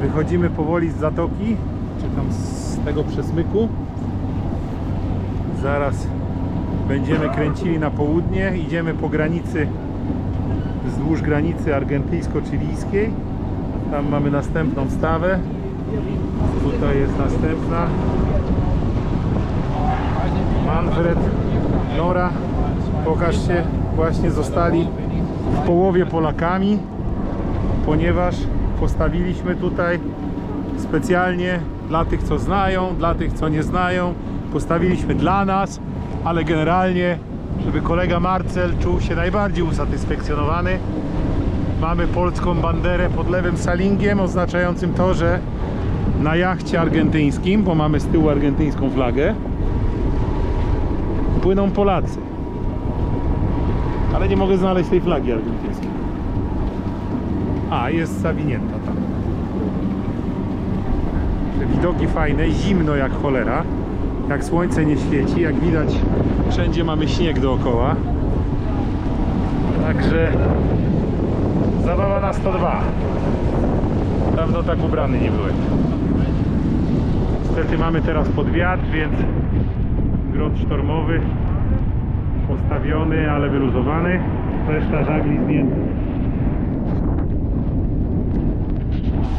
Wychodzimy powoli z zatoki, czy tam z tego przesmyku. Zaraz będziemy kręcili na południe. Idziemy po granicy, wzdłuż granicy argentyńsko-chilijskiej. Tam mamy następną stawę. Tutaj jest następna. Manfred, Nora, pokażcie, właśnie zostali w połowie Polakami, ponieważ postawiliśmy tutaj specjalnie dla tych, co znają, dla tych, co nie znają. Postawiliśmy dla nas, ale generalnie, żeby kolega Marcel czuł się najbardziej usatysfakcjonowany. Mamy polską banderę pod lewym salingiem, oznaczającym to, że na jachcie argentyńskim, bo mamy z tyłu argentyńską flagę, płyną Polacy. Ale nie mogę znaleźć tej flagi argentyńskiej. A, jest zawinięta Widoki fajne, zimno jak cholera. Jak słońce nie świeci, jak widać wszędzie mamy śnieg dookoła. Także zabawa na 102. Dawno tak ubrany nie byłem. Niestety mamy teraz pod wiatr, więc grot sztormowy postawiony, ale wyluzowany. Reszta żagli zdjęta.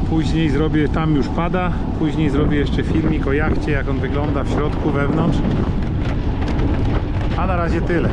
Później zrobię, tam już pada, później zrobię jeszcze filmik o jachcie, jak on wygląda w środku, wewnątrz. A na razie tyle.